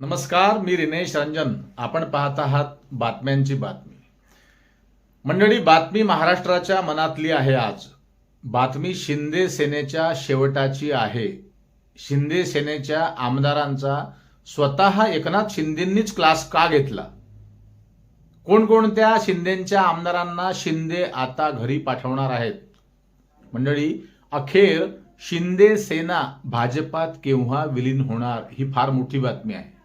नमस्कार मी रिनेश रंजन. आपण पाहत आहात बातम्यांची बातमी. मंडळी बातमी महाराष्ट्राच्या मनातली आहे आज. बातमी शिंदे सेनेच्या शेवटाची आहे. शिंदे सेनेच्या आमदारांचा स्वतः एकनाथ शिंदेंनीच क्लास का घेतला? कोणकोणत्या शिंदेच्या आमदारांना शिंदे आता घरी पाठवणार आहेत? मंडळी अखेर शिंदे सेना भाजपात केव्हा विलीन होणार ही फार मोठी बातमी आहे.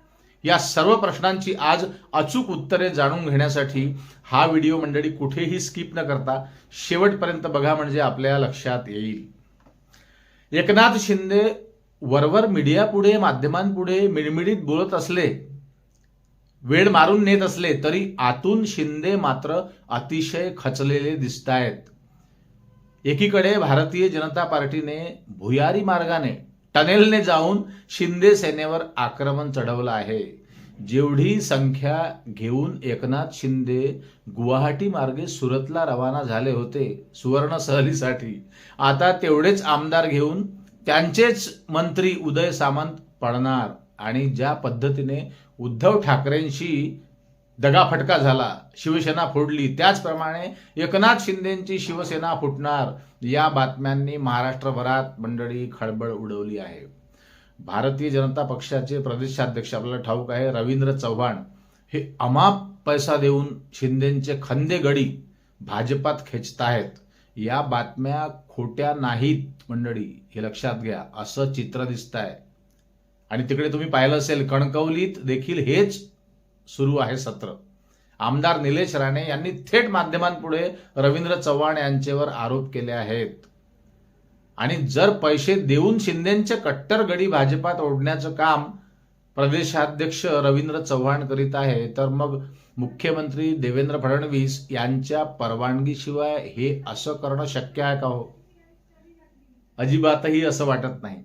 या सर्व प्रश्नांची आज अचूक उत्तरे जाणून घेण्यासाठी हा व्हिडिओ मंडळी कुठेही स्किप न करता शेवटपर्यंत बघा म्हणजे आपल्या लक्षात येईल. एकनाथ शिंदे वरवर मीडियापुढे माध्यमांपुढे मिळमिळीत बोलत असले वेळ मारून नेत असले तरी आतून शिंदे मात्र अतिशय खचलेले दिसत आहेत एकीकडे भारतीय जनता पार्टीने भुयारी मार्गाने टनेलने जाऊन शिंदे सेनेवर आक्रमण चढवलं आहे. जेवढी संख्या घेऊन एकनाथ शिंदे गुवाहाटी मार्गे सुरतला रवाना झाले होते सुवर्ण सहलीसाठी आता तेवढेच आमदार घेऊन त्यांचेच मंत्री उदय सामंत पडणार आणि ज्या पद्धतीने उद्धव ठाकरेंशी दगाफटका झाला शिवसेना फोडली त्याचप्रमाणे एकनाथ शिंदेची शिवसेना फुटणार या बातम्यांनी महाराष्ट्रभरात मंडळी खळबळ उडवली आहे. भारतीय जनता पक्षाचे प्रदेशाध्यक्ष आपल्याला ठाऊक आहे रवींद्र चव्हाण हे अमाप पैसा देऊन शिंदेचे खंदे गडी भाजपात खेचतायत या बातम्या खोट्या नाहीत मंडळी हे लक्षात घ्या असं चित्र दिसत आहे आणि तिकडे तुम्ही पाहिलं असेल कणकवलीत देखील हेच सुरू आहे सत्र. आमदार निलेश राणे यांनी थेट माध्यमांपुढे रवींद्र चव्हाण यांच्यावर आरोप केले आहेत. आणि जर पैसे देऊन शिंदेचे कट्टर गडी भाजपात ओढण्याचं काम प्रदेशाध्यक्ष रवींद्र चव्हाण करीत आहे तर मग मुख्यमंत्री देवेंद्र फडणवीस यांच्या परवानगीशिवाय हे असं करणं शक्य आहे का हो? अजिबातही असं वाटत नाही.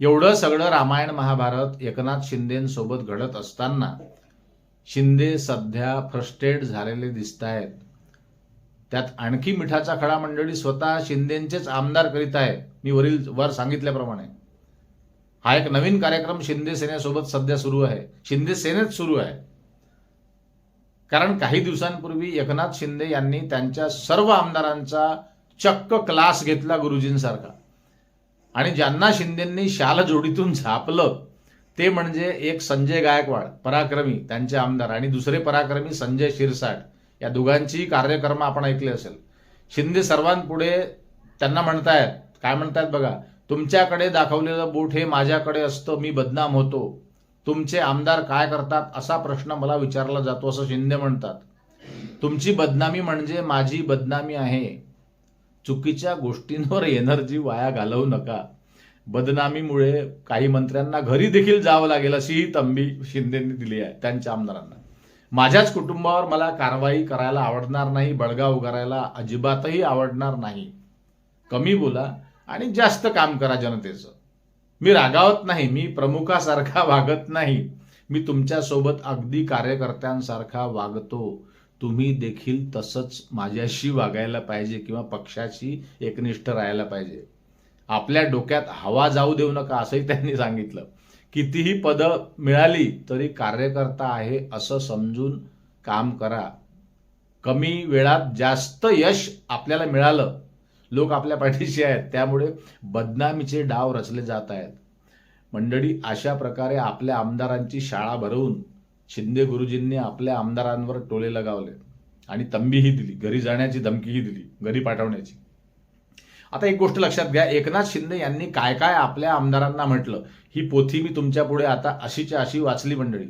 एवढं सगळं रामायण महाभारत एकनाथ शिंदेसोबत घडत असताना शिंदे सध्या फ्रस्ट्रेट झालेले दिसत आहेत त्यात आणखी मिठाचा खडा मंडळी स्वतः शिंदेचेच आमदार करीत आहे मी वरील वर सांगितल्याप्रमाणे. हा एक नवीन कार्यक्रम शिंदे सेनेसोबत सध्या सुरू आहे. शिंदे सेनेत सुरू आहे. कारण काही दिवसांपूर्वी एकनाथ शिंदे यांनी त्यांच्या सर्व आमदारांचा चक्क क्लास घेतला गुरुजींसारखा. आणि ज्यांना शिंदेंनी शाल जोडीतून झापलं ते म्हणजे एक संजय गायकवाड पराक्रमी त्यांचे आमदार आणि दुसरे पराक्रमी संजय शिरसाट या दोघांची कार्यक्रम आपण ऐकले असेल. शिंदे सर्वांपुढे त्यांना म्हणतायत काय म्हणतायत बघा तुमच्याकडे दाखवलेलं बोट हे माझ्याकडे असतं मी बदनाम होतो. तुमचे आमदार काय करतात असा प्रश्न मला विचारला जातो असं शिंदे म्हणतात. तुमची बदनामी म्हणजे माझी बदनामी आहे. चुकीच्या गोष्टींवर एनर्जी वाया घालवू नका. बदनामीमुळे काही मंत्र्यांना घरी देखील जावं लागेल अशी ही तंबी शिंदेंनी दिली आहे त्यांच्या आमदारांना. माझ्याच कुटुंबावर मला कारवाई करायला आवडणार नाही बळगा उगारायला अजिबातही आवडणार नाही. कमी बोला आणि जास्त काम करा जनतेचं. मी रागावत नाही मी प्रमुखासारखा वागत नाही. मी तुमच्यासोबत अगदी कार्यकर्त्यांसारखा वागतो. तुम्ही देखील तसंच माझ्याशी वागायला पाहिजे किंवा पक्षाशी एकनिष्ठ राहायला पाहिजे. आपल्या डोक्यात हवा जाऊ देऊ नका असंही त्यांनी सांगितलं. कितीही पदं मिळाली तरी कार्यकर्ता आहे असं समजून काम करा. कमी वेळात जास्त यश आपल्याला मिळालं. लोक आपल्या पाठीशी आहेत. त्यामुळे बदनामीचे डाव रचले जात आहेत. मंडळी अशा प्रकारे आपल्या आमदारांची शाळा भरवून शिंदे गुरुजींनी आपल्या आमदारांवर टोले लगावले आणि तंबीही दिली. घरी जाण्याची धमकीही दिली. घरी पाठवण्याची. आता एक गोष्ट लक्षात घ्या. एकनाथ शिंदे यांनी काय काय आपल्या आमदारांना म्हटलं ही पोथी मी तुमच्यापुढे आता अशीच्या अशी वाचली मंडळी.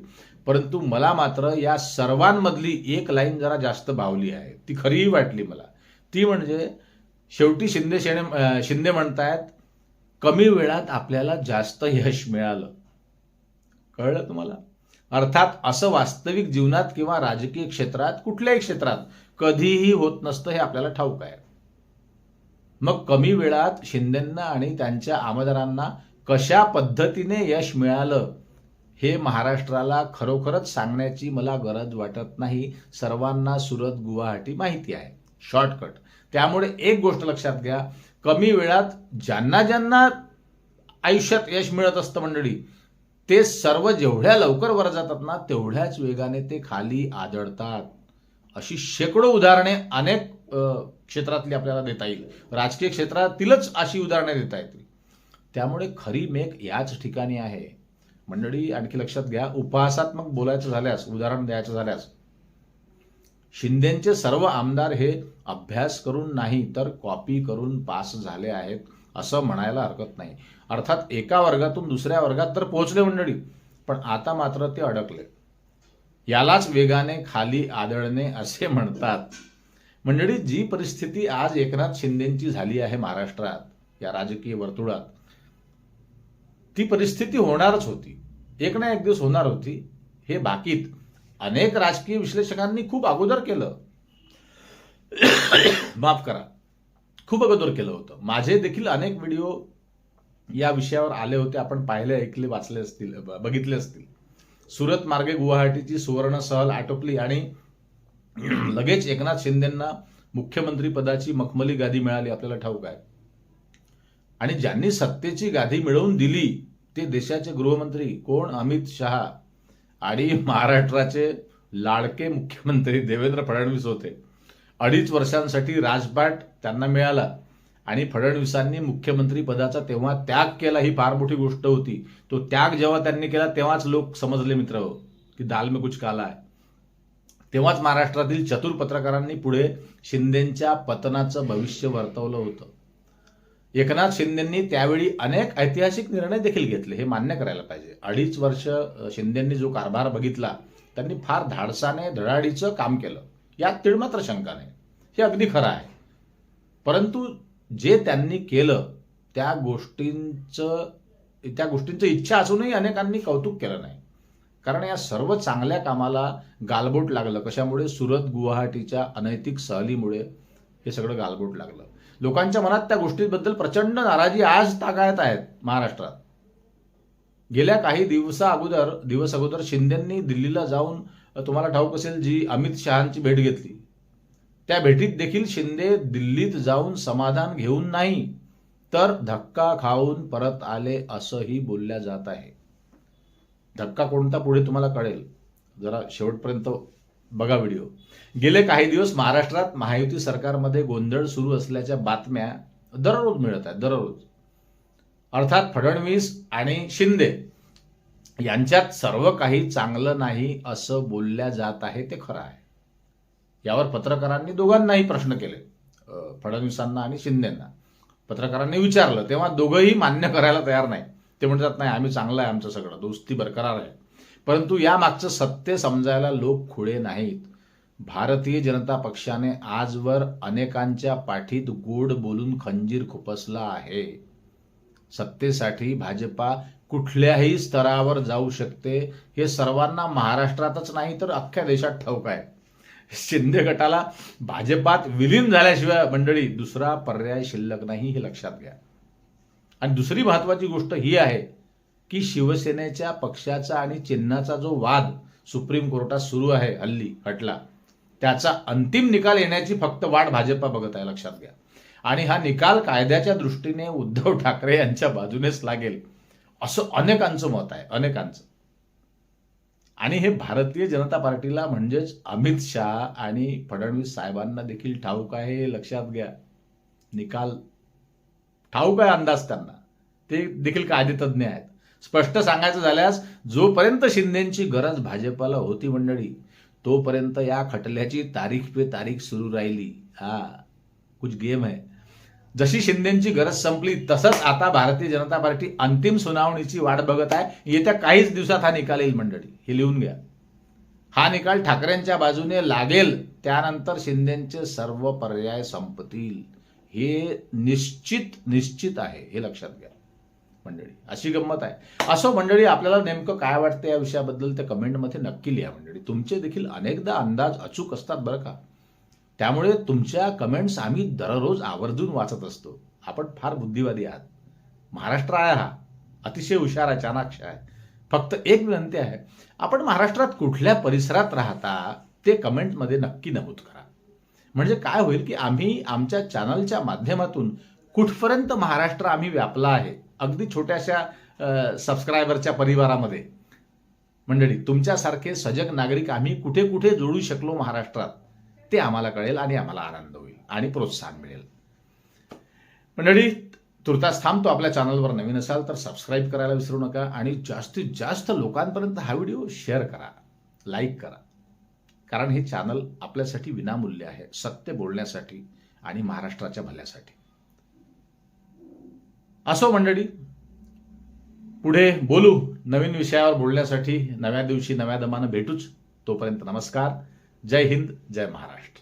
परंतु मला मात्र या सर्वांमधली एक लाईन जरा जास्त भावली आहे. ती खरीही वाटली मला. ती म्हणजे शेवटी शिंदे शेणे शिंदे म्हणतायत कमी वेळात आपल्याला जास्त यश मिळालं. कळलं तुम्हाला? अर्थात असं वास्तविक जीवनात किंवा राजकीय क्षेत्रात कुठल्याही क्षेत्रात कधीही होत नसतं हे आपल्याला ठाऊक आहे. मग कमी वेळात शिंदेंना आणि त्यांच्या आमदारांना कशा पद्धतीने यश मिळालं हे महाराष्ट्राला खरोखरच सांगण्याची मला गरज वाटत नाही. सर्वांना सुरत गुवाहाटी माहिती आहे. शॉर्टकट त्यामुळे एक गोष्ट लक्षात घ्या. कमी वेळात ज्यांना ज्यांना आयुष्यात यश मिळत असतं मंडळी ते सर्व जेवढ्या लवकर वर जातात ना तेवढ्याच वेगाने ते खाली आदळतात. अशी शेकडो उदाहरणे अनेक क्षेत्रातली आपल्याला देता येईल. राजकीय क्षेत्रातीलच अशी उदाहरणे देता येतील. त्यामुळे खरी मेक याच ठिकाणी आहे. मंडळी आणखी लक्षात घ्या उपहासात्मक बोलायचं झाल्यास उदाहरण द्यायचं झाल्यास शिंदेचे सर्व आमदार हे अभ्यास करून नाही तर कॉपी करून पास झाले आहेत असं म्हणायला हरकत नाही. अर्थात एका वर्गातून दुसऱ्या वर्गात तर पोहोचले मंडळी पण आता मात्र ते अडकले. यालाच वेगाने खाली आदळणे असे म्हणतात. मंडळी जी परिस्थिती आज एकनाथ शिंदेची झाली आहे महाराष्ट्रात या राजकीय वर्तुळात ती परिस्थिती होणारच होती. एक ना एक दिवस होणार होती. हे बाकीत अनेक राजकीय विश्लेषकांनी खूप अगोदर केलं. माफ करा. खूप अगोदर केलं होतं. माझे देखील अनेक व्हिडिओ या विषयावर आले होते. आपण पाहिले ऐकले वाचले असतील बघितले असतील. सुरत मार्गे गुवाहाटीची सुवर्ण सहल आटोपली आणि लगेच एकनाथ शिंदेंना मुख्यमंत्री पदाची मखमली गादी मिळाली आपल्याला ठाऊक आहे. आणि ज्यांनी सत्तेची गादी मिळवून दिली ते देशाचे गृहमंत्री कोण? अमित शहा. आणि महाराष्ट्राचे लाडके मुख्यमंत्री देवेंद्र फडणवीस होते. अडीच वर्षांसाठी राजपाट त्यांना मिळाला. आणि फडणवीसांनी मुख्यमंत्री पदाचा तेव्हा त्याग केला ही फार मोठी गोष्ट होती. तो त्याग जेव्हा त्यांनी केला तेव्हाच लोक समजले मित्र हो की दाल में कुछ काला आहे तेव्हाच महाराष्ट्रातील चतुर पत्रकारांनी पुढे शिंदेच्या पतनाचं भविष्य वर्तवलं होतं. एकनाथ शिंदेंनी त्यावेळी अनेक ऐतिहासिक निर्णय देखील घेतले हे मान्य करायला पाहिजे. अडीच वर्ष शिंदेंनी जो कारभार बघितला त्यांनी फार धाडसाने धडाडीचं काम केलं. यात तिळमात्र शंका नाही. हे अगदी खरं आहे. परंतु जे त्यांनी केलं त्या गोष्टींचं त्या गोष्टींचं इच्छा असूनही अनेकांनी कौतुक केलं नाही. कारण या सर्व चांगल्या कामाला गालबोट लागलं. कशामुळे? सुरत गुवाहाटीच्या अनैतिक सहलीमुळे हे सगळं गालबोट लागलं. लोकांच्या मनात त्या गोष्टीबद्दल प्रचंड नाराजी आज तागायत आहेत महाराष्ट्रात. गेल्या काही दिवसा अगोदर दिवस अगोदर शिंदेंनी दिल्लीला जाऊन तुम्हाला ठाऊक असेल जी अमित शहांची भेट घेतली. त्या भेटीत देखील शिंदे दिल्लीत जाऊन समाधान घेऊन नाही तर धक्का खाऊन परत आले असंही बोलल्या जात आहे. धक्का कोणता पुढे तुम्हाला कळेल. जरा शेवटपर्यंत बघा व्हिडिओ. गेले काही दिवस महाराष्ट्रात महायुती सरकारमध्ये गोंधळ सुरू असल्याच्या बातम्या दररोज मिळत आहेत दररोज. अर्थात फडणवीस आणि शिंदे यांच्यात सर्व काही चांगलं नाही असं बोलल्या जात आहे ते खरं आहे. यावर पत्रकारांनी दोघांनाही प्रश्न केले फडणवीसांना आणि शिंदेंना. पत्रकारांनी विचारलं तेव्हा दोघंही मान्य करायला तयार नाही ते म्हणतात नाही आम्ही चांगलं आहे आमचं सगळं दोस्ती बरकरार आहे. परंतु या मागचं सत्य समजायला लोक खुळे नाहीत. भारतीय जनता पक्षाने आजवर अनेकांच्या पाठीत गोड बोलून खंजीर खुपसला आहे. सत्तेसाठी भाजपा कुठल्याही स्तरावर जाऊ शकते हे सर्वांना महाराष्ट्रातच नाही तर अख्ख्या देशात ठाऊक आहे. शिंदे गटाला भाजपात विलीन झाल्याशिवाय मंडळी दुसरा पर्याय शिल्लक नाही हे लक्षात घ्या. आणि दुसरी महत्वाची गोष्ट ही आहे की शिवसेनेच्या पक्षाचा आणि चिन्हाचा जो वाद सुप्रीम कोर्टात सुरू आहे हल्ली खटला त्याचा अंतिम निकाल येण्याची फक्त वाट भाजपा बघत आहे लक्षात घ्या. आणि हा निकाल कायद्याच्या दृष्टीने उद्धव ठाकरे यांच्या बाजूनेच लागेल असं अनेकांचं मत आहे अनेकांचं. आणि हे भारतीय जनता पार्टीला म्हणजेच अमित शहा आणि फडणवीस साहेबांना देखील ठाऊक आहे लक्षात घ्या. निकाल ठाऊक आहे अंदाज त्यांना. ते देखील कायदेतज्ञ आहेत. स्पष्ट सांगायचं झाल्यास जोपर्यंत शिंदेची गरज भाजपाला होती मंडळी तोपर्यंत या खटल्याची तारीख पे तारीख सुरू राहिली. हा कुछ गेम आहे जशी शिंदेची गरज संपली तसंच आता भारतीय जनता पार्टी अंतिम सुनावणीची वाट बघत आहे. येत्या काहीच दिवसात हा निकाल येईल मंडळी. हे लिहून घ्या. हा निकाल ठाकरेंच्या बाजूने लागेल. त्यानंतर शिंदेचे सर्व पर्याय संपतील. हे निश्चित निश्चित आहे हे लक्षात घ्या. मंडळी अशी गंमत आहे. असो मंडळी आपल्याला नेमकं काय वाटतं या विषयाबद्दल त्या कमेंटमध्ये नक्की लिहा मंडळी. तुमचे देखील अनेकदा अंदाज अचूक असतात बरं का. त्यामुळे तुमच्या कमेंट्स आम्ही दररोज आवर्जून वाचत असतो. आपण फार बुद्धिवादी आहात. महाराष्ट्र आहे हा अतिशय हुशार आहे चाणाक्ष आहे. फक्त एक विनंती आहे आपण महाराष्ट्रात कुठल्या परिसरात राहता ते कमेंटमध्ये नक्की नमूद करा. म्हणजे काय होईल की आम्ही आमच्या चॅनलच्या माध्यमातून कुठपर्यंत महाराष्ट्र आम्ही व्यापला आहे अगदी छोट्याशा सबस्क्रायबरच्या परिवारामध्ये. मंडळी तुमच्यासारखे सजग नागरिक आम्ही कुठे कुठे जोडू शकलो महाराष्ट्रात ते आम्हाला कळेल आणि आम्हाला आनंद होईल आणि प्रोत्साहन मिळेल. मंडळी तुर्तास थांबतो आपल्या चॅनलवर नवीन असाल तर सबस्क्राईब करायला विसरू नका आणि जास्तीत जास्त लोकांपर्यंत हा व्हिडिओ शेअर करा लाईक करा. कारण हे चॅनल आपल्यासाठी विनामूल्य आहे सत्य बोलण्यासाठी आणि महाराष्ट्राच्या भल्यासाठी. असो मंडळी पुढे बोलू नवीन विषयावर बोलण्यासाठी. नव्या दिवशी नव्या दमानं भेटूच. तोपर्यंत नमस्कार. जय हिंद जय महाराष्ट्र.